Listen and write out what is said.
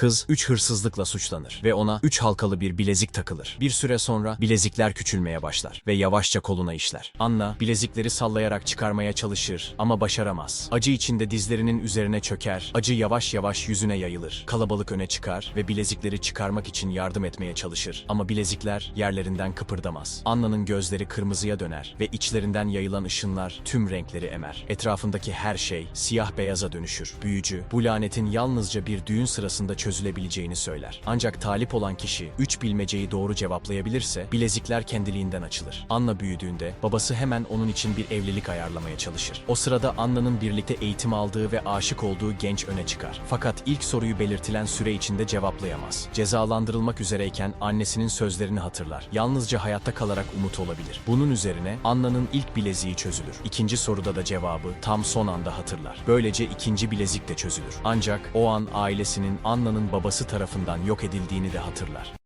Kız üç hırsızlıkla suçlanır ve ona üç halkalı bir bilezik takılır. Bir süre sonra bilezikler küçülmeye başlar ve yavaşça koluna işler. Anna bilezikleri sallayarak çıkarmaya çalışır ama başaramaz. Acı içinde dizlerinin üzerine çöker, acı yavaş yavaş yüzüne yayılır. Kalabalık öne çıkar ve bilezikleri çıkarmak için yardım etmeye çalışır. Ama bilezikler yerlerinden kıpırdamaz. Anna'nın gözleri kırmızıya döner ve içlerinden yayılan ışınlar tüm renkleri emer. Etrafındaki her şey siyah beyaza dönüşür. Büyücü bu lanetin yalnızca bir düğün sırasında çözülebileceğini söyler. Ancak talip olan kişi üç bilmeceyi doğru cevaplayabilirse bilezikler kendiliğinden açılır. Anna büyüdüğünde babası hemen onun için bir evlilik ayarlamaya çalışır. O sırada Anna'nın birlikte eğitim aldığı ve aşık olduğu genç öne çıkar. Fakat ilk soruyu belirtilen süre içinde cevaplayamaz. Cezalandırılmak üzereyken annesinin sözlerini hatırlar. Yalnızca hayatta kalarak umut olabilir. Bunun üzerine Anna'nın ilk bileziği çözülür. İkinci soruda da cevabı tam son anda hatırlar. Böylece ikinci bilezik de çözülür. Ancak o an ailesinin Anna'nın babası tarafından yok edildiğini de hatırlar.